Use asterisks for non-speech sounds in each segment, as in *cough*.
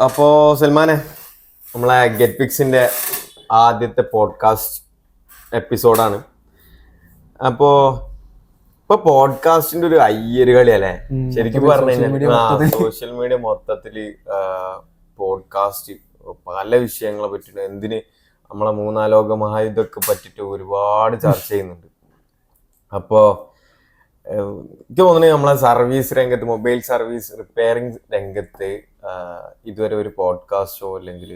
അപ്പോ സൽമാനെ നമ്മളെ ഗെറ്റ് പിക്സിന്റെ ആദ്യത്തെ പോഡ്കാസ്റ്റ് എപ്പിസോഡാണ് അപ്പോ ഇപ്പൊ പോഡ്കാസ്റ്റിന്റെ ഒരു അയ്യര് കളി അല്ലേ ഉം, ശരിക്കും പറഞ്ഞു. സോഷ്യൽ മീഡിയ മൊത്തത്തിൽ പോഡ്കാസ്റ്റ് പല വിഷയങ്ങളെ പറ്റിയിട്ട് എന്തിന് നമ്മളെ മൂന്നാലോക മഹായുദ്ധമൊക്കെ പറ്റിട്ട് ഒരുപാട് ചർച്ച ചെയ്യുന്നുണ്ട്. അപ്പോ എനിക്ക് തോന്നുന്നത് നമ്മളെ സർവീസ് രംഗത്ത് മൊബൈൽ സർവീസ് റിപ്പയറിംഗ് രംഗത്ത് ഇതുവരെ ഒരു പോഡ്കാസ്റ്റോ അല്ലെങ്കിൽ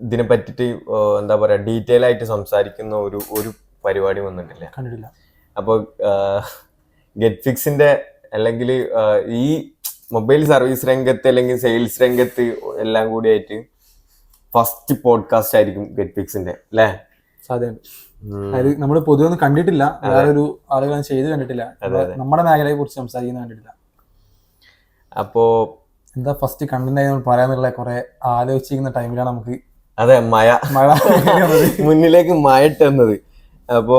ഇതിനെ പറ്റിയിട്ട് ഏഹ്, എന്താ പറയാ ഡീറ്റെയിൽ ആയിട്ട് സംസാരിക്കുന്ന ഒരു ഒരു പരിപാടി വന്നിട്ടില്ല. കണ്ടിട്ടില്ല. അപ്പോൾ ഗെറ്റ് ഫിക്സിന്റെ അല്ലെങ്കിൽ ഈ മൊബൈൽ സർവീസ് രംഗത്ത് അല്ലെങ്കിൽ സെയിൽസ് രംഗത്ത് എല്ലാം കൂടി ആയിട്ട് ഫസ്റ്റ് പോഡ്കാസ്റ്റ് ആയിരിക്കും ഗെറ്റ് ഫിക്സിന്റെ അല്ലേ? സാധ്യതയുണ്ട്. അതായത് നമ്മൾ പൊതുവെ ഒന്നും കണ്ടിട്ടില്ല. ഒരു ആളുകൾ ചെയ്ത് കണ്ടിട്ടില്ല. നമ്മുടെ മേഖലയെ കുറിച്ച് സംസാരിക്കുന്ന കണ്ടിട്ടില്ല. അപ്പോ എന്താ ഫസ്റ്റ് കണ്ടന്റ് ആയി നമ്മൾ പറയാന്നുള്ള കുറെ ആലോചിച്ചിരിക്കുന്ന ടൈമിലാണ് നമുക്ക് അതെ മഴ. മഴ. *laughs* മുന്നിലേക്ക് മഴ ഇട്ടുന്നത് അപ്പോ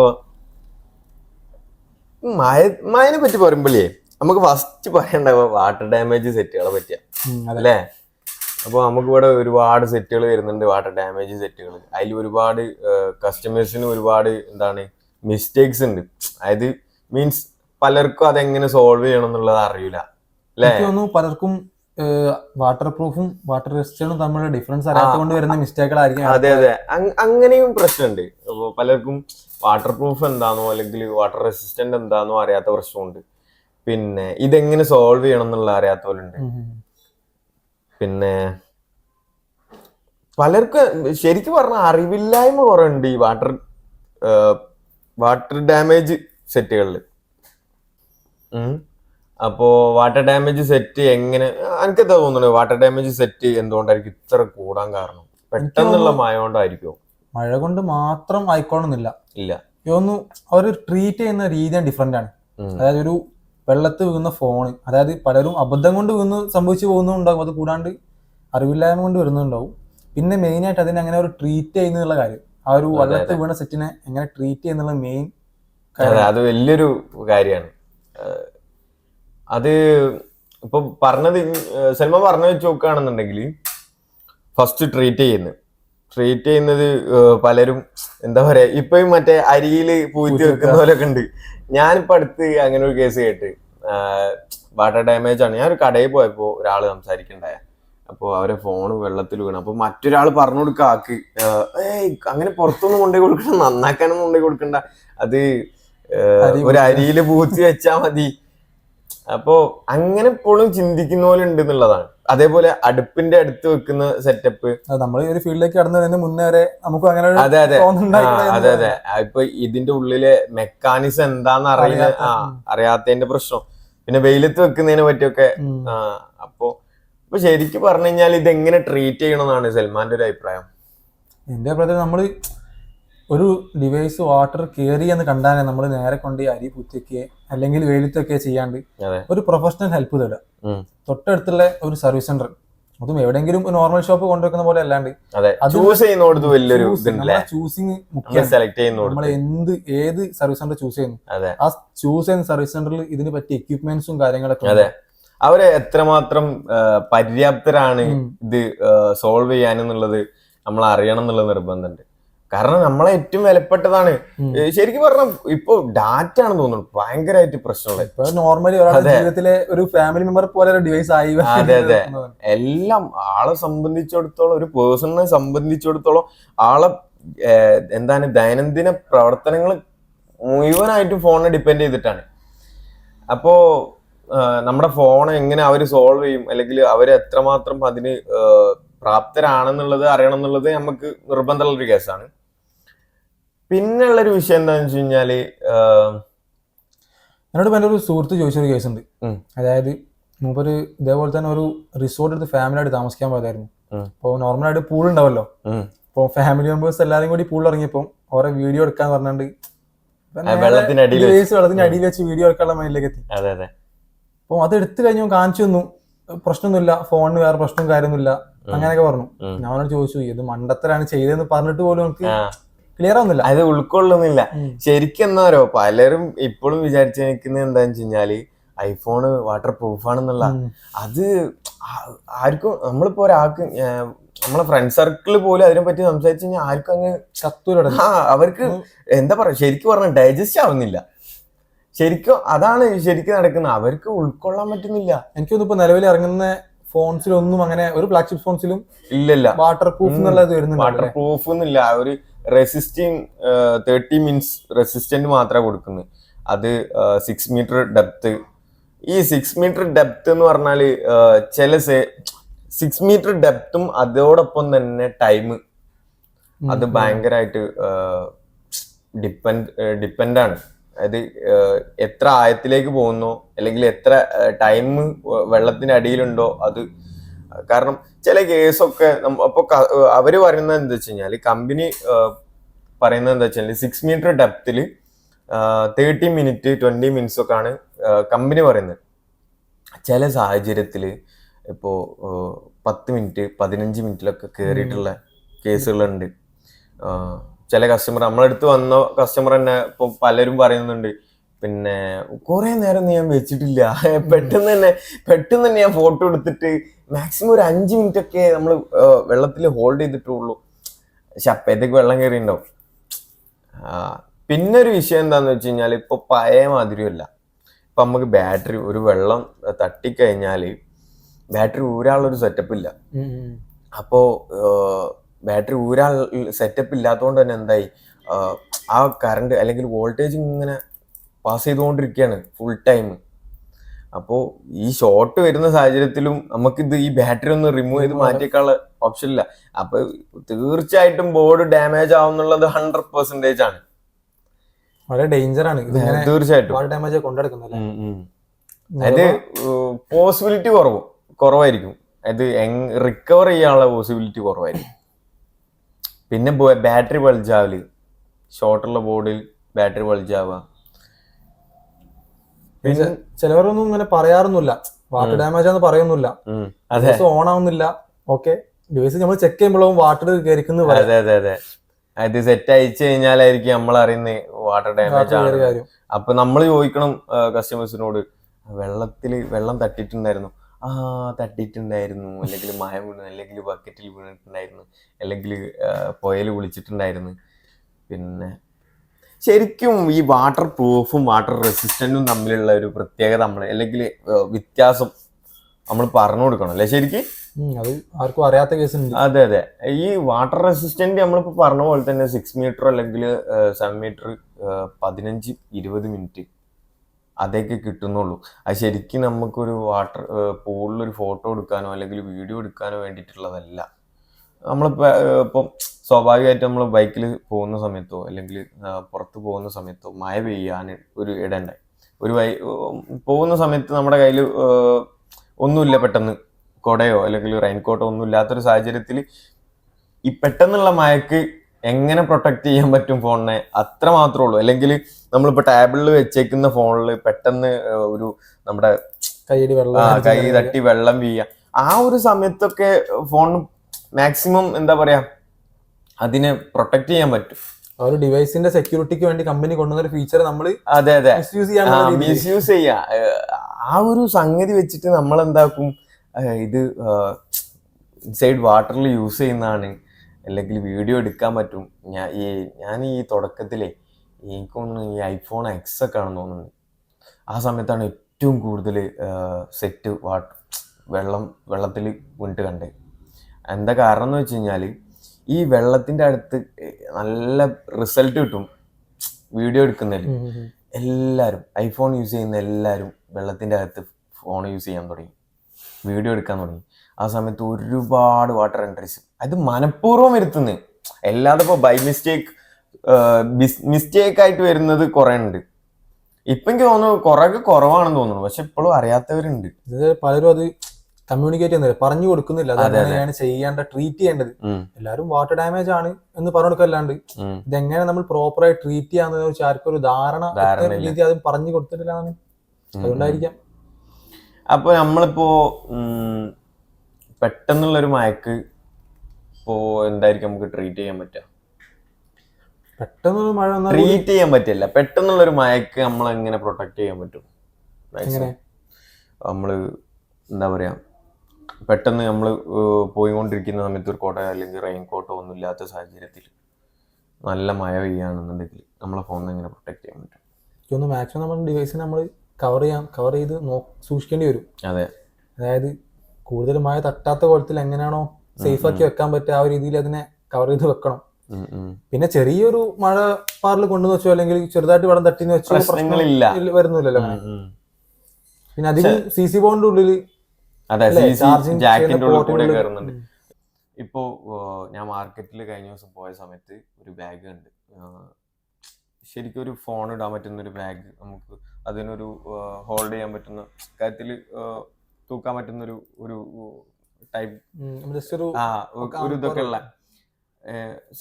മഴ മഴനെ പറ്റി പറയുമ്പോഴേ നമുക്ക് ഫസ്റ്റ് പറയണ്ടാവുക വാട്ടർ ഡാമേജ് സെറ്റുകളെ പറ്റിയ. അതല്ലേ അല്ലേ? അപ്പോൾ നമുക്ക് ഇവിടെ ഒരുപാട് സെറ്റുകൾ വരുന്നുണ്ട് വാട്ടർ ഡാമേജ് സെറ്റുകൾ. അതിൽ ഒരുപാട് കസ്റ്റമേഴ്സിന് ഒരുപാട് എന്താണ് മിസ്റ്റേക്സ് ഉണ്ട്. അതായത് മീൻസ് പലർക്കും അതെങ്ങനെ സോൾവ് ചെയ്യണം എന്നുള്ളത് അറിയില്ല. അല്ലേ? പലർക്കും വാട്ടർ പ്രൂഫും വാട്ടർ റെസിസ്റ്റൻസും തമ്മിലുള്ള ഡിഫറൻസ് അറിയാത്തതുകൊണ്ട് വരുന്ന മിസ്റ്റേക്കുകളായിരിക്കും അതെ അതെ. അങ്ങനെയും പ്രശ്നമുണ്ട്. അപ്പോൾ പലർക്കും വാട്ടർ പ്രൂഫ് എന്താണോ അല്ലെങ്കിൽ വാട്ടർ റെസിസ്റ്റന്റ് എന്താണോ അറിയാത്ത പ്രശ്നമുണ്ട്. പിന്നെ ഇതെങ്ങനെ സോൾവ് ചെയ്യണം എന്നുള്ള അറിയാത്തവരുണ്ട്. പിന്നെ പലർക്കും ശരിക്കും പറഞ്ഞ അറിവില്ലായ്മ കുറവുണ്ട് ഈ വാട്ടർ വാട്ടർ ഡാമേജ് സെറ്റുകളിൽ അപ്പോ വാട്ടർ ഡാമേജ് സെറ്റ് എങ്ങനെ എനിക്ക് എന്താ തോന്നുന്നത്? വാട്ടർ ഡാമേജ് സെറ്റ് എന്തുകൊണ്ടായിരിക്കും ഇത്ര കൂടാൻ കാരണം? പെട്ടെന്നുള്ള മഴ കൊണ്ടായിരിക്കും? മഴ കൊണ്ട് മാത്രം ആയിക്കോണമെന്നില്ല ഇല്ല. തോന്നുന്നു അവർ ട്രീറ്റ് ചെയ്യുന്ന രീതി ഡിഫറെന്റ് ആണ്. അതായത് ഒരു വെള്ളത്തിൽ വീഴുന്ന ഫോൺ അതായത് പലരും അബദ്ധം കൊണ്ട് വീണ് സംഭവിച്ചു പോകുന്നുണ്ടാകും അത് കൂടാണ്ട് അറിവില്ലായ്മ കൊണ്ട് വരുന്നുണ്ടാവും. പിന്നെ മെയിൻ ആയിട്ട് അതിനെ അങ്ങനെ ഒരു ട്രീറ്റ് ചെയ്യുന്നുള്ള കാര്യം. ആ ഒരു വെള്ളത്ത് വീണ സെറ്റിനെ എങ്ങനെ ട്രീറ്റ് ചെയ്യുന്നുള്ള മെയിൻ അതെ അത് വലിയൊരു കാര്യമാണ്. അത് ഇപ്പൊ പറഞ്ഞത് സിനിമ പറഞ്ഞു വെച്ച് നോക്കുകയാണെന്നുണ്ടെങ്കിൽ ഫസ്റ്റ് ട്രീറ്റ് ചെയ്യുന്നത് ട്രീറ്റ് ചെയ്യുന്നത് പലരും എന്താ പറയാ ഇപ്പഴും മറ്റേ അരിയിൽ പൂത്തി വെക്കുന്ന പോലൊക്കെ ഉണ്ട്. ഞാനിപ്പോ അടുത്ത് അങ്ങനെ ഒരു കേസ് കേട്ട്. വാട്ടർ ഡാമേജ് ആണ്. ഞാൻ ഒരു കടയിൽ പോയപ്പോ ഒരാൾ സംസാരിക്കണ്ടായ. അപ്പൊ അവരെ ഫോൺ വെള്ളത്തിൽ വീണു. അപ്പൊ മറ്റൊരാൾ പറഞ്ഞു കൊടുക്ക ആക്ക് ഏയ് അങ്ങനെ പുറത്തൊന്നും കൊണ്ടുപോയി കൊടുക്കണ്ട നന്നാക്കാനൊന്നും കൊണ്ടുപോയി കൊടുക്കണ്ട. അത് ഒരു അരിയിൽ പൂത്തി വെച്ചാ മതി. അപ്പോ അങ്ങനെ ഇപ്പോഴും ചിന്തിക്കുന്ന പോലെ ഉണ്ട് എന്നുള്ളതാണ്. അതേപോലെ അടുപ്പിന്റെ അടുത്ത് വെക്കുന്ന സെറ്റപ്പ് നമ്മൾ ഈ ഒരു ഫീൽഡിലേക്ക് കടന്നു വരുന്നതിന് മുന്നേ വരെ നമുക്ക് അങ്ങനെ അതെ അതെ. അതെ അതെ. ഇപ്പൊ ഇതിന്റെ ഉള്ളിലെ മെക്കാനിസം എന്താന്ന് അറിയുന്ന. അറിയാത്തതിന്റെ പ്രശ്നം. പിന്നെ വെയിലത്ത് വെക്കുന്നതിനെ പറ്റിയൊക്കെ അപ്പോ ഇപ്പൊ ശരിക്കും പറഞ്ഞു കഴിഞ്ഞാൽ ഇത് എങ്ങനെ ട്രീറ്റ് ചെയ്യണമെന്നാണ് സൽമാന്റെ ഒരു അഭിപ്രായം. എന്റെ അഭിപ്രായത്തിൽ നമ്മൾ ഒരു ഡിവൈസ് വാട്ടർ കയറി എന്ന് കണ്ടാൽ നമ്മൾ നേരെ കൊണ്ട് അരി കുത്തിയൊക്കെ അല്ലെങ്കിൽ വെയിലത്തൊക്കെ ചെയ്യാണ്ട് ഒരു പ്രൊഫഷണൽ ഹെൽപ്പ് തേടുക തൊട്ടടുത്തുള്ള ഒരു സർവീസ് സെന്റർ അതും എവിടെയെങ്കിലും നോർമൽ ഷോപ്പ് കൊണ്ടുവെക്കുന്ന പോലെ അല്ലാണ്ട്. ചൂസ് ചെയ്യുന്നോടത്ത് വലിയൊരു ചൂസിങ് നമ്മൾ എന്ത് ഏത് സർവീസ് സെന്റർ ചൂസ് ചെയ്യുന്നു. ആ ചൂസ് ചെയ്യുന്ന സർവീസ് സെന്ററിൽ ഇതിന് പറ്റിയ എക്യുപ്മെന്റ്സും കാര്യങ്ങളൊക്കെ അവർ എത്രമാത്രം പര്യാപ്തരാണ് ഇത് സോൾവ് ചെയ്യാനെന്നുള്ളത് നമ്മൾ അറിയണം എന്നുള്ള നിർബന്ധമുണ്ട് കാരണം നമ്മളെ ഏറ്റവും വിലപ്പെട്ടതാണ്. ശരിക്കും പറഞ്ഞാൽ ഇപ്പൊ ഡാറ്റ ആണെന്ന് തോന്നുന്നു. ഭയങ്കരമായിട്ട് പ്രശ്നമുള്ള ഇപ്പൊ നോർമലി ഒരാളുടെ ജീവിതത്തിലെ ഒരു ഫാമിലി മെമ്പർ പോലെ ഒരു ഡിവൈസ് ആയി. അതെ, അതെ. എല്ലാം ആളെ സംബന്ധിച്ചിടത്തോളം ഒരു പേഴ്സണിനെ സംബന്ധിച്ചിടത്തോളം ആളെ എന്താണ് ദൈനംദിന പ്രവർത്തനങ്ങൾ മുഴുവനായിട്ടും ഫോണിനെ ഡിപ്പെൻഡ് ചെയ്തിട്ടാണ്. അപ്പോ നമ്മുടെ ഫോൺ എങ്ങനെ അവർ സോൾവ് ചെയ്യും? അല്ലെങ്കിൽ അവർ എത്രമാത്രം അതിന് പ്രാപ്തരാണെന്നുള്ളത് അറിയണം എന്നുള്ളത് നമുക്ക് നിർബന്ധമുള്ള ഒരു കേസാണ് പിന്നെ ഉള്ളൊരു വിഷയം എന്താണെന്ന് വെച്ച് കഴിഞ്ഞാൽ എന്നോട് എന്റെ ഒരു സുഹൃത്ത് ചോദിച്ചൊരു കേസ് ഉണ്ട് അതായത് മൂപ്പര് ഇതേപോലെ തന്നെ ഒരു റിസോർട്ട് എടുത്ത് ഫാമിലി ആയിട്ട് താമസിക്കാൻ പോയതായിരുന്നു. അപ്പോൾ നോർമലായിട്ട് പൂൾ ഉണ്ടാവല്ലോ. അപ്പോൾ ഫാമിലി മെമ്പേഴ്സ് എല്ലാവരും കൂടി പൂളിൽ ഇറങ്ങിയപ്പോൾ ഓരോ വീഡിയോ എടുക്കാൻ പറഞ്ഞിട്ട് വെള്ളത്തിന് വെള്ളത്തിനടിയിൽ വെച്ച്. അടിയിൽ വെച്ച് വീഡിയോ എടുക്കാനുള്ള മൈൻഡിലേക്ക് എത്തി. അപ്പോൾ അത്. എടുത്തു കഴിഞ്ഞു കാണിച്ചു തന്നു. പ്രശ്നമൊന്നുമില്ല. ഫോണിന് വേറെ പ്രശ്നവും കാര്യമൊന്നുമില്ല അങ്ങനെയൊക്കെ പറഞ്ഞു. ഞാനോട് ചോദിച്ചു ഇത് മണ്ടത്തരാണ് ചെയ്തതെന്ന് പറഞ്ഞിട്ട് പോലും നമുക്ക് ക്ലിയർ ആവുന്നില്ല അത് ഉൾക്കൊള്ളുന്നില്ല. ശരിക്കും എന്നാരോ പലരും ഇപ്പോഴും വിചാരിച്ചു നിൽക്കുന്നത് എന്താന്ന് വെച്ച് കഴിഞ്ഞാൽ ഐഫോണ് വാട്ടർ പ്രൂഫ് ആണെന്നുള്ള അത് ആർക്കും നമ്മളിപ്പോ ഒരാൾക്ക് നമ്മളെ ഫ്രണ്ട് സർക്കിൾ പോലും അതിനെ പറ്റി സംസാരിച്ചു കഴിഞ്ഞാൽ ആർക്കും അങ്ങ് ചത്തൂരുടെ അവർക്ക് എന്താ പറയാ ശരിക്കും പറഞ്ഞ ഡൈജസ്റ്റ് ആവുന്നില്ല. ശരിക്കും അതാണ് ശരിക്കും നടക്കുന്നത്. അവർക്ക് ഉൾക്കൊള്ളാൻ പറ്റുന്നില്ല. എനിക്കൊന്നും ഇപ്പൊ നിലവിൽ ഇറങ്ങുന്ന ഫോൺസിലൊന്നും അങ്ങനെ ഒരു ഫ്ലാഗ്ഷിപ്പ് ഫോൺസിലും ഇല്ലല്ല. വാട്ടർ പ്രൂഫ് എന്നുള്ളത് വരുന്നുണ്ട് വാട്ടർ പ്രൂഫ് എന്നില്ല ഒരു റെസിസ്റ്റിംഗ് തേർട്ടി മിനിറ്റ്സ് റെസിസ്റ്റന്റ് മാത്രമേ കൊടുക്കുന്നത് അത് സിക്സ് മീറ്റർ ഡെപ്ത്ത് ഈ സിക്സ് മീറ്റർ ഡെപ്ത്ത് എന്ന് പറഞ്ഞാൽ ചില സേ സിക്സ് മീറ്റർ ഡെപ്ത്തും അതോടൊപ്പം തന്നെ ടൈം അത് ഭയങ്കരമായിട്ട് ഡിപ്പെൻഡ് ഡിപ്പെൻഡാണ് അതായത് എത്ര ആയത്തിലേക്ക് പോകുന്നോ അല്ലെങ്കിൽ എത്ര ടൈം വെള്ളത്തിന്റെ അടിയിലുണ്ടോ അത് കാരണം ചില കേസൊക്കെ അപ്പൊ അവർ പറയുന്നത് എന്താ വെച്ച് കഴിഞ്ഞാൽ കമ്പനി പറയുന്നത് എന്താ വെച്ചാൽ സിക്സ് മീറ്റർ ഡെപ്തിൽ തേർട്ടി മിനിറ്റ് ട്വന്റി മിനിറ്റ്സ് ഒക്കെ ആണ് കമ്പനി പറയുന്നത്. ചില സാഹചര്യത്തിൽ ഇപ്പോ പത്ത് മിനിറ്റ് പതിനഞ്ച് മിനിറ്റിലൊക്കെ കയറിയിട്ടുള്ള കേസുകളുണ്ട്. ചില കസ്റ്റമർ നമ്മളടുത്ത് വന്ന കസ്റ്റമർ തന്നെ ഇപ്പൊ പലരും പറയുന്നുണ്ട് പിന്നെ കുറെ നേരം ഞാൻ വെച്ചിട്ടില്ല. പെട്ടെന്ന് തന്നെ പെട്ടെന്ന് തന്നെ ഞാൻ ഫോട്ടോ എടുത്തിട്ട് മാക്സിമം ഒരു അഞ്ച് മിനിറ്റ് ഒക്കെ നമ്മൾ വെള്ളത്തിൽ ഹോൾഡ് ചെയ്തിട്ടുള്ളൂ. പക്ഷെ അപ്പോഴത്തേക്ക് വെള്ളം കയറിയിട്ടുണ്ടാവും? പിന്നെ ഒരു വിഷയം എന്താണെന്ന് വെച്ച് കഴിഞ്ഞാൽ ഇപ്പൊ പഴയ മാതിരിയല്ല. ഇപ്പൊ നമുക്ക് ബാറ്ററി ഒരു വെള്ളം തട്ടിക്കഴിഞ്ഞാൽ ബാറ്ററി ഊരാനുള്ളൊരു സെറ്റപ്പ് ഇല്ല. അപ്പോ ബാറ്ററി ഊരാൻ സെറ്റപ്പ് ഇല്ലാത്തതുകൊണ്ട് തന്നെ എന്തായി? ആ കറണ്ട് അല്ലെങ്കിൽ വോൾട്ടേജ് ഇങ്ങനെ പാസ് ചെയ്തുകൊണ്ടിരിക്കുകയാണ് ഫുൾ ടൈം അപ്പോൾ ഈ ഷോർട്ട് വരുന്ന സാഹചര്യത്തിലും നമുക്കിത് ഈ ബാറ്ററി ഒന്ന് റിമൂവ് ചെയ്ത് മാറ്റിയേക്കാനുള്ള ഓപ്ഷൻ ഇല്ല. അപ്പൊ തീർച്ചയായിട്ടും ബോർഡ് ഡാമേജ് ആവുന്നുള്ളത് ഹൺഡ്രഡ് പെർസെന്റേജ് ആണ്. വളരെ ഡേഞ്ചർ ആണ്. തീർച്ചയായിട്ടും. ഡാമേജ്. അത് പോസിബിലിറ്റി കുറവ്. കുറവായിരിക്കും. അത് റിക്കവർ ചെയ്യാനുള്ള പോസിബിലിറ്റി കുറവായിരിക്കും. പിന്നെ ബാറ്ററി ബൾജാവൽ ഷോർട്ടുള്ള ബോർഡിൽ ബാറ്ററി പിന്നെ ചിലവരൊന്നും ഇങ്ങനെ പറയാറൊന്നുമില്ല. വാട്ടർ ഡാമേജ് ആണെന്ന് പറയുന്നില്ല. ഓൺ ആവുന്നില്ല ഓക്കെ. ഡിവൈസ് നമ്മൾ ചെക്ക് ചെയ്യുമ്പോഴും വാട്ടർ കയറിക്കുന്നു അതെ അതെ അതെ. അത് സെറ്റ് അയച്ചു കഴിഞ്ഞാലായിരിക്കും നമ്മൾ അറിയുന്നത് വാട്ടർ ഡാമേജ് ആണ്. അപ്പൊ നമ്മൾ ചോദിക്കണം കസ്റ്റമേഴ്സിനോട് വെള്ളത്തിൽ വെള്ളം തട്ടിയിട്ടുണ്ടായിരുന്നു ആ തട്ടിയിട്ടുണ്ടായിരുന്നു അല്ലെങ്കിൽ മഴ വീണു അല്ലെങ്കിൽ ബക്കറ്റിൽ വീണിട്ടുണ്ടായിരുന്നു. അല്ലെങ്കിൽ പുയൽ കുളിച്ചിട്ടുണ്ടായിരുന്നു. പിന്നെ ശരിക്കും ഈ വാട്ടർ പ്രൂഫും വാട്ടർ റെസിസ്റ്റന്റും തമ്മിലുള്ള ഒരു പ്രത്യേകത നമ്മൾ അല്ലെങ്കിൽ വ്യത്യാസം നമ്മൾ പറഞ്ഞു കൊടുക്കണം അല്ലേ ശരിക്കും? അത് ആർക്കും അറിയാത്ത കേസ് അതെ അതെ. ഈ വാട്ടർ റെസിസ്റ്റന്റ് നമ്മളിപ്പോൾ പറഞ്ഞ പോലെ തന്നെ സിക്സ് മീറ്റർ അല്ലെങ്കിൽ സെവൻ മീറ്റർ പതിനഞ്ച് ഇരുപത് മിനിറ്റ് അതൊക്കെ കിട്ടുന്നുള്ളൂ. അത് ശരിക്കും നമുക്കൊരു വാട്ടർ പൂളിൽ ഒരു ഫോട്ടോ എടുക്കാനോ അല്ലെങ്കിൽ വീഡിയോ എടുക്കാനോ വേണ്ടിയിട്ടുള്ളതല്ല. ഏഹ്, ഇപ്പം സ്വാഭാവികമായിട്ട് നമ്മൾ ബൈക്കിൽ പോകുന്ന സമയത്തോ അല്ലെങ്കിൽ പുറത്ത് പോകുന്ന സമയത്തോ മഴ പെയ്യാൻ ഒരു ഇടണ്ടായി ഒരു വൈ പോകുന്ന സമയത്ത് നമ്മുടെ കയ്യിൽ ഒന്നുമില്ല പെട്ടെന്ന് കൊടയോ അല്ലെങ്കിൽ റെയിൻകോട്ടോ ഒന്നും ഇല്ലാത്തൊരു സാഹചര്യത്തിൽ ഈ പെട്ടെന്നുള്ള മഴയ്ക്ക് എങ്ങനെ പ്രൊട്ടക്ട് ചെയ്യാൻ പറ്റും ഫോണിനെ അത്ര മാത്രമേ ഉള്ളൂ. അല്ലെങ്കിൽ നമ്മളിപ്പോൾ ടാബിളിൽ വെച്ചേക്കുന്ന ഫോണിൽ പെട്ടെന്ന് ഒരു നമ്മുടെ കൈ തട്ടി വെള്ളം വീഴുക ആ ഒരു സമയത്തൊക്കെ ഫോൺ മാക്സിമം എന്താ പറയാ? അതിനെ പ്രൊട്ടക്ട് ചെയ്യാൻ പറ്റും. ആ ഒരു ഡിവൈസിന്റെ സെക്യൂരിറ്റിക്ക് വേണ്ടി കമ്പനി കൊണ്ടുവന്ന ഒരു ഫീച്ചർ നമ്മൾ അതെ അതെ. മിസ്യൂസ് ചെയ്യാൻ മിസ്യൂസ് ചെയ്യാ. ആ ഒരു സംഗതി വെച്ചിട്ട് നമ്മൾ എന്താക്കും ഇത് സൈഡ് വാട്ടറിൽ യൂസ് ചെയ്യുന്നതാണ്. അല്ലെങ്കിൽ വീഡിയോ എടുക്കാൻ പറ്റും. ഞാൻ ഈ ഞാൻ ഈ തുടക്കത്തിലേ എനിക്കൊന്ന് ഈ ഐഫോൺ എക്സ് ഒക്കെ ആണെന്ന് തോന്നുന്നത് ആ സമയത്താണ് ഏറ്റവും കൂടുതൽ സെറ്റ് വാട്ടർ വെള്ളം വെള്ളത്തിൽ വീണിട്ട് കണ്ടത്. എന്താ കാരണം എന്ന് വെച്ച് കഴിഞ്ഞാൽ ഈ വെള്ളത്തിന്റെ അടുത്ത് നല്ല റിസൾട്ട് കിട്ടും വീഡിയോ എടുക്കുന്നതിൽ എല്ലാവരും ഐഫോൺ യൂസ് ചെയ്യുന്ന എല്ലാവരും വെള്ളത്തിന്റെ അകത്ത് ഫോൺ യൂസ് ചെയ്യാൻ തുടങ്ങി. വീഡിയോ എടുക്കാൻ തുടങ്ങി. ആ സമയത്ത് ഒരുപാട് വാട്ടർ എൻട്രീസ് അത് മനഃപൂർവം വരുത്തുന്നത് അല്ലാതെ ഇപ്പോൾ ബൈ മിസ്റ്റേക്ക് മിസ്റ്റേക്ക് ആയിട്ട് വരുന്നത് കുറേ ഉണ്ട്. ഇപ്പം എനിക്ക് തോന്നുന്നു കുറേ കുറവാണെന്ന് തോന്നുന്നു. പക്ഷെ ഇപ്പോഴും അറിയാത്തവരുണ്ട്. പലരും അത് കമ്മ്യൂണിക്കേറ്റ് ചെയ്യുന്നില്ല പറഞ്ഞു കൊടുക്കുന്നില്ല. അതെങ്ങനെയാണ് അതെ, അതെ. ചെയ്യേണ്ട ട്രീറ്റ് ചെയ്യേണ്ടത്? എല്ലാവരും വാട്ടർ ഡാമേജ് ആണ് എന്ന് പറഞ്ഞു കൊടുക്കല്ലാണ്ട്. ഇതെങ്ങനെ നമ്മൾ പ്രോപ്പറായി ട്രീറ്റ് ചെയ്യാന്ന് വെച്ചാൽ ആർക്കും ഒരു ധാരണ. രീതി അത് പറഞ്ഞു കൊടുത്തിട്ടില്ല ഉം. അതുകൊണ്ടായിരിക്കാം. അപ്പൊ നമ്മളിപ്പോ പെട്ടെന്നുള്ള ഒരു മയക്ക് ഇപ്പോ എന്തായിരിക്കും നമുക്ക് ട്രീറ്റ് ചെയ്യാൻ പറ്റുക? പെട്ടെന്നുള്ള മഴ ട്രീറ്റ് ചെയ്യാൻ പറ്റില്ല. പെട്ടെന്നുള്ള ഒരു മയക്ക് നമ്മൾ എങ്ങനെ പ്രൊട്ടക്ട് ചെയ്യാൻ പറ്റും? നമ്മൾ എന്താ പറയാ പെട്ടെന്ന് നമ്മൾ പോയിക്കൊണ്ടിരിക്കുന്ന സമയത്ത് ഒരു കോട്ട അല്ലെങ്കിൽ റെയിൻ കോട്ടോ ഒന്നും ഇല്ലാത്ത സാഹചര്യത്തിൽ നല്ല മഴ പെയ്യുകയാണെന്നുണ്ടെങ്കിൽ നമ്മളെ ഫോൺ എങ്ങനെ പ്രൊട്ടക്ട് ചെയ്യാൻ പറ്റും. എനിക്കൊന്ന് മാക്സിമം നമ്മുടെ ഡിവൈസിനെ നമ്മൾ കവർ ചെയ്യാം കവർ ചെയ്ത് നോ സൂക്ഷിക്കേണ്ടി വരും. അതെ. അതായത് കൂടുതൽ മഴ തട്ടാത്ത കോലത്തിൽ എങ്ങനെയാണോ സേഫ് ആക്കി വെക്കാൻ പറ്റുക ആ ഒരു രീതിയിൽ അതിനെ കവർ ചെയ്ത് വെക്കണം. പിന്നെ ചെറിയൊരു മഴ പാറിൽ കൊണ്ടു വെച്ചോ അല്ലെങ്കിൽ ചെറുതായിട്ട് വെള്ളം തട്ടിന്ന് വെച്ചോ പ്രശ്നങ്ങളില്ല. വരുന്നില്ലല്ലോ. പിന്നെ അധികം സി സി ബോണ്ടിന്റെ ഉള്ളിൽ അതെ ജാക്കിന്റെ ഉള്ളിൽ കൂടെ കയറുന്നുണ്ട്. ഇപ്പോ ഞാൻ മാർക്കറ്റിൽ കഴിഞ്ഞ ദിവസം പോയ സമയത്ത് ഒരു ബാഗ് ഉണ്ട് ശരിക്കും ഒരു ഫോൺ ഇടാൻ പറ്റുന്ന ഒരു ബാഗ് നമുക്ക് അതിനൊരു ഹോൾഡ് ചെയ്യാൻ പറ്റുന്ന കാര്യത്തിൽ തൂക്കാൻ പറ്റുന്ന ഒരു ഒരു ടൈപ്പ് ആ ഒരു ഇതൊക്കെ ഉള്ള.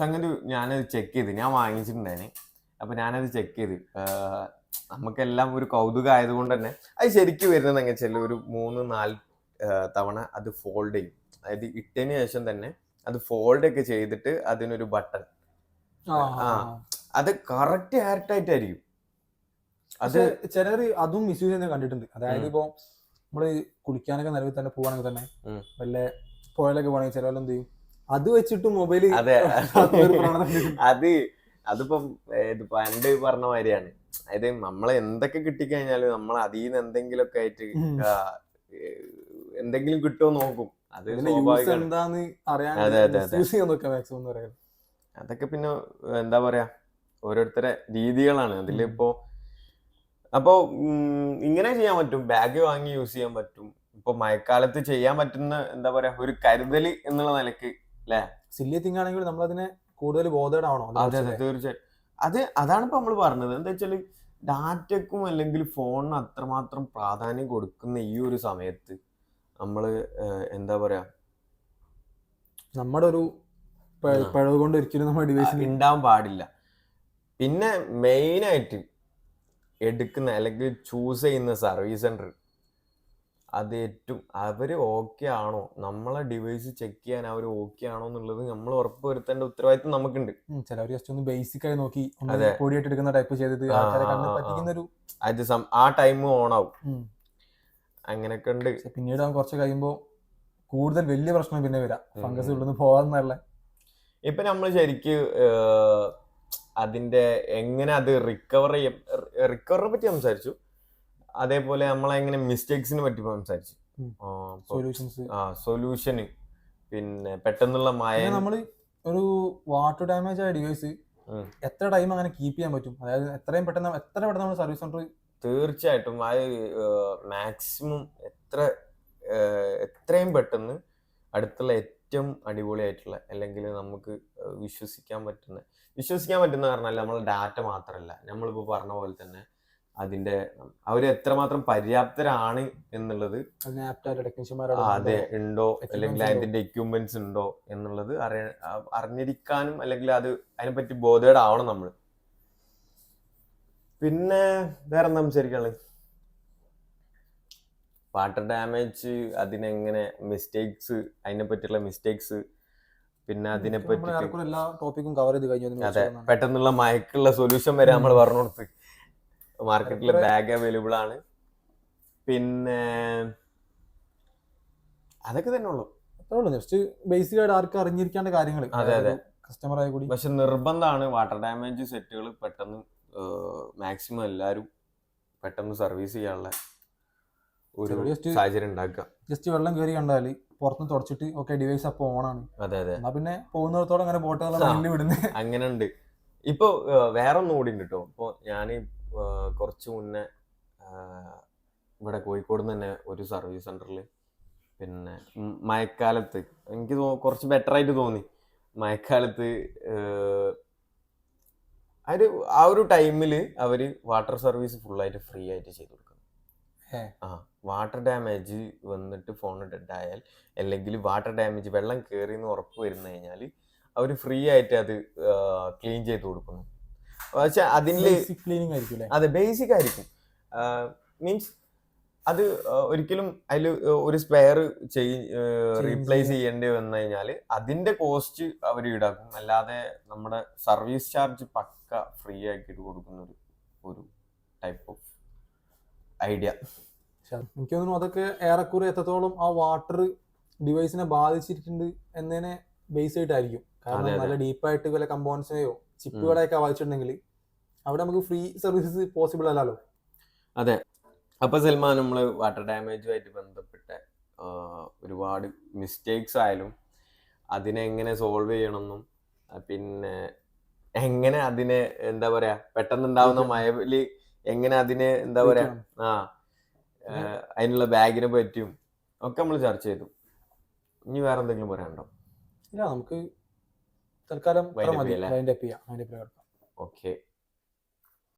സംഗതി ഞാനത് ചെക്ക് ചെയ്ത്. ഞാൻ വാങ്ങിച്ചിട്ടുണ്ടായിരുന്നു അപ്പൊ ഞാനത് ചെക്ക് ചെയ്ത്. നമുക്കെല്ലാം ഒരു കൗതുകം ആയതുകൊണ്ട് തന്നെ അത് ശരിക്കും വരുന്നത് എങ്ങനെ വെച്ചാൽ ഒരു മൂന്ന് നാല് തവണ അത് ഫോൾഡ് ചെയ്യും. അതായത് ഇട്ടതിന് ശേഷം തന്നെ അത് ഫോൾഡ് ഒക്കെ ചെയ്തിട്ട് അതിനൊരു ബട്ടൺ ആ. അത് കറക്റ്റ് ഹെയർ ടൈറ്റ് ആയിരിക്കും അത് ചിലർ അതും മിസ്യൂസ് ചെയ്യുന്നത് കണ്ടിട്ടുണ്ട്. അതായത് ഇപ്പോ നമ്മൾ കുളിക്കാനൊക്കെ നിലവിൽ തന്നെ പോവാണെങ്കിൽ തന്നെ. വല്ല പുഴയിലൊക്കെ പോകണമെങ്കിൽ ചിലവെല്ലാം എന്ത് ചെയ്യും? അത് വെച്ചിട്ട് മൊബൈൽ അതെ. *laughs* അത് അതിപ്പം പണ്ട് പറഞ്ഞ മാതിരിയാണ്. അതായത് നമ്മളെ എന്തൊക്കെ കിട്ടിക്കഴിഞ്ഞാലും നമ്മൾ അതിൽ നിന്ന് എന്തെങ്കിലുമൊക്കെ ആയിട്ട് എന്തെങ്കിലും കിട്ടുമോ നോക്കും. അത് എന്താന്ന് അറിയാൻ അതൊക്കെ പിന്നെ എന്താ പറയാ ഓരോരുത്തരെ രീതികളാണ്. അതിലിപ്പോ അപ്പോ ഇങ്ങനെ ചെയ്യാൻ പറ്റും. ബാഗ് വാങ്ങി യൂസ് ചെയ്യാൻ പറ്റും. ഇപ്പൊ മഴക്കാലത്ത് ചെയ്യാൻ പറ്റുന്ന എന്താ പറയാ ഒരു കരുതൽ എന്നുള്ള നിലയ്ക്ക് സില്ലി തിങ് ആണെങ്കിൽ നമ്മൾ അതിനെ കൂടുതൽ ബോധേഡാവണോ അതെ അതെ തീർച്ചയായിട്ടും. അത് അതാണ് ഇപ്പൊ നമ്മൾ പറഞ്ഞത്. എന്താ വെച്ചാൽ ഡാറ്റക്കും അല്ലെങ്കിൽ ഫോണിന് അത്രമാത്രം പ്രാധാന്യം കൊടുക്കുന്ന ഈ ഒരു സമയത്ത് നമ്മൾ ഏഹ്, എന്താ പറയാ? നമ്മുടെ ഒരു. പിഴവ് കൊണ്ട് ഒരിക്കലും നമ്മുടെ ഡിവൈസ് ഉണ്ടാവാൻ പാടില്ല. പിന്നെ മെയിൻ ആയിട്ട് എടുക്കുന്ന അല്ലെങ്കിൽ ചൂസ് ചെയ്യുന്ന സർവീസ് സെന്റർ അത് ഏറ്റവും അവർ ഓക്കെ ആണോ? നമ്മളെ ഡിവൈസ് ചെക്ക് ചെയ്യാൻ അവർ ഓക്കെ ആണോ എന്നുള്ളത് നമ്മൾ ഉറപ്പുവരുത്തേണ്ട ഉത്തരവാദിത്വം നമുക്കുണ്ട്. ചിലവർ ജസ്റ്റ് ഒന്ന് ബേസിക് ആയി നോക്കി പൊടിയായിട്ട് എടുക്കുന്ന ടൈപ്പ് ഒരു അത് ആ ടൈം ഓൺ ആവും. അങ്ങനെയൊക്കെ ഉണ്ട് പിന്നീട് അവൻ കുറച്ച് കഴിയുമ്പോൾ കൂടുതൽ വലിയ പ്രശ്നം പിന്നെ വരാം. ഫംഗസ് ഉള്ളിൽ നിന്ന് പോകാന്നുള്ള ഇപ്പൊ നമ്മൾ ശരിക്ക് അതിന്റെ എങ്ങനെ അത് റിക്കവർ ചെയ്യാം റിക്കവറിനെ പറ്റി സംസാരിച്ചു. അതേപോലെ നമ്മളെങ്ങനെ മിസ്റ്റേക്സിനെ പറ്റി സംസാരിച്ചു. സൊല്യൂഷന് പിന്നെ പെട്ടെന്നുള്ള മായ നമ്മൾ ഒരു വാട്ടർ ഡാമേജ് ആയ ഡിവൈസ് എത്ര ടൈം അങ്ങനെ കീപ്പ് ചെയ്യാൻ പറ്റും? അതായത് എത്രയും പെട്ടെന്ന് എത്ര പെട്ടെന്ന് നമ്മൾ സർവീസ് സെന്റർ തീർച്ചയായിട്ടും അത് മാക്സിമം എത്ര എത്രയും പെട്ടെന്ന് അടുത്തുള്ള ഏറ്റവും അടിപൊളിയായിട്ടുള്ള അല്ലെങ്കിൽ നമുക്ക് വിശ്വസിക്കാൻ പറ്റുന്ന വിശ്വസിക്കാൻ പറ്റുന്ന പറഞ്ഞാൽ നമ്മൾ ഡാറ്റ മാത്രമല്ല. നമ്മളിപ്പോൾ പറഞ്ഞ പോലെ തന്നെ അതിന്റെ അവർ എത്രമാത്രം പര്യാപ്തരാണ് എന്നുള്ളത് അതെ ഉണ്ടോ? അല്ലെങ്കിൽ? അതിന്റെ എക്യുപ്മെന്റ്സ് ഉണ്ടോ എന്നുള്ളത് അറിയ ആ- അറിഞ്ഞിരിക്കാനും അല്ലെങ്കിൽ അത് അതിനെപ്പറ്റി ബോധേഡ് ആവണം നമ്മൾ പിന്നെ വേറെ എന്താ സംസാരിക്കാനുള്ളത് വാട്ടർ ഡാമേജ് അതിനെങ്ങനെ മിസ്റ്റേക്സ് അതിനെ പറ്റിയുള്ള മിസ്റ്റേക്സ് പിന്നെ അതിനെ പറ്റി എല്ലാ ടോപ്പിക്കും കവർ ചെയ്ത് കഴിഞ്ഞു അതെ പെട്ടെന്നുള്ള മയക്കുള്ള സൊല്യൂഷൻ വരെ നമ്മൾ പറഞ്ഞു കൊടുത്ത് മാർക്കറ്റിൽ ബാഗ് അവൈലബിൾ ആണ് പിന്നെ അതൊക്കെ തന്നെ ഉള്ളു. അത്രേ ഉള്ളൂ. ജസ്റ്റ് ബേസിക് ആയിട്ട് ആർക്കും അറിഞ്ഞിരിക്കേണ്ട കാര്യങ്ങൾ അതെ, അതെ. കസ്റ്റമർ ആയി കൂടി. പക്ഷെ നിർബന്ധമാണ് വാട്ടർ ഡാമേജ് സെറ്റുകൾ പെട്ടെന്ന് മാക്സിമം എല്ലാവരും പെട്ടെന്ന് സർവീസ് ചെയ്യാനുള്ള ഒരു സാഹചര്യം ഉണ്ടാക്കുക. ജസ്റ്റ് വെള്ളം കയറി കണ്ടാൽ പുറത്തുനിന്ന് തുടച്ചിട്ട് ഓക്കെ ഡിവൈസ് അപ്പോൾ ഓണാണ് അതെ അതെ. എന്നാ പിന്നെ പോകുന്നിടത്തോളം അങ്ങനെ ബോട്ട് ആ. മുന്നിൽ വിടുന്നത്. അങ്ങനെ ഉണ്ട് ഇപ്പോൾ വേറെ ഒന്നും കൂടി ഉണ്ട് കേട്ടോ ഇപ്പോൾ ഞാൻ കുറച്ച് മുന്നേ ഇവിടെ കോഴിക്കോട് തന്നെ ഒരു സർവീസ് സെന്ററിൽ പിന്നെ മഴക്കാലത്ത് എനിക്ക് കുറച്ച് ബെറ്റർ ആയിട്ട് തോന്നി. മഴക്കാലത്ത് ഏഹ്, ആ ഒരു ടൈമിൽ ടൈമിൽ അവർ വാട്ടർ സർവീസ് ഫുള്ളായിട്ട് ഫ്രീ ആയിട്ട് ചെയ്തു കൊടുക്കും. ആ വാട്ടർ ഡാമേജ് വന്നിട്ട് ഫോൺ ഡെഡ് ആയാൽ അല്ലെങ്കിൽ വാട്ടർ ഡാമേജ് വെള്ളം കയറി എന്ന് ഉറപ്പ് വരുന്ന കഴിഞ്ഞാൽ അവർ ഫ്രീ ആയിട്ട് അത് ക്ലീൻ ചെയ്ത് കൊടുക്കുന്നു. പക്ഷെ അതിൽ ക്ലീനിങ് ആയിരിക്കും അതെ ബേസിക് ആയിരിക്കും. മീൻസ് അത് ഒരിക്കലും അതിൽ ഒരു സ്പെയർ ചെയ് റീപ്ലേസ് ചെയ്യേണ്ടി വന്നു കഴിഞ്ഞാൽ അതിന്റെ കോസ്റ്റ് അവർ ഈടാക്കും. അല്ലാതെ നമ്മുടെ സർവീസ് ചാർജ് പക്ക ഫ്രീ ആക്കിയിട്ട് കൊടുക്കുന്ന ഒരു ഒരു ടൈപ്പ് ഓഫ് ഐഡിയ എനിക്ക് തോന്നുന്നു അതൊക്കെ ഏറെക്കുറെ എത്രത്തോളം ആ വാട്ടർ ഡിവൈസിനെ ബാധിച്ചിട്ടുണ്ട് എന്നതിനെ ബേസ് ആയിട്ടായിരിക്കും. കാരണം. നല്ല ഡീപ്പായിട്ട് വല്ല കമ്പോണൻസിനെയോ ചിപ്പുകളെയൊക്കെ വായിച്ചിട്ടുണ്ടെങ്കിൽ അവിടെ നമുക്ക് ഫ്രീ സർവീസസ് പോസിബിൾ അല്ലല്ലോ. അതെ. അപ്പൊ സൽമാൻ നമ്മൾ വാട്ടർ ഡാമേജുമായിട്ട് ബന്ധപ്പെട്ട ഒരുപാട് മിസ്റ്റേക്സ് ആയാലും അതിനെ എങ്ങനെ സോൾവ് ചെയ്യണമെന്നും പിന്നെ എങ്ങനെ അതിനെ എന്താ പറയാ പെട്ടെന്നുണ്ടാവുന്ന മയവിൽ എങ്ങനെ അതിനെ എന്താ പറയാ ആ അതിനുള്ള ബാഗിനെ പറ്റിയും ഒക്കെ നമ്മൾ ചർച്ച ചെയ്തു. ഇനി വേറെ എന്തെങ്കിലും പറയാനുണ്ടോ? ഇല്ല നമുക്ക് തൽക്കാലം ഓക്കെ.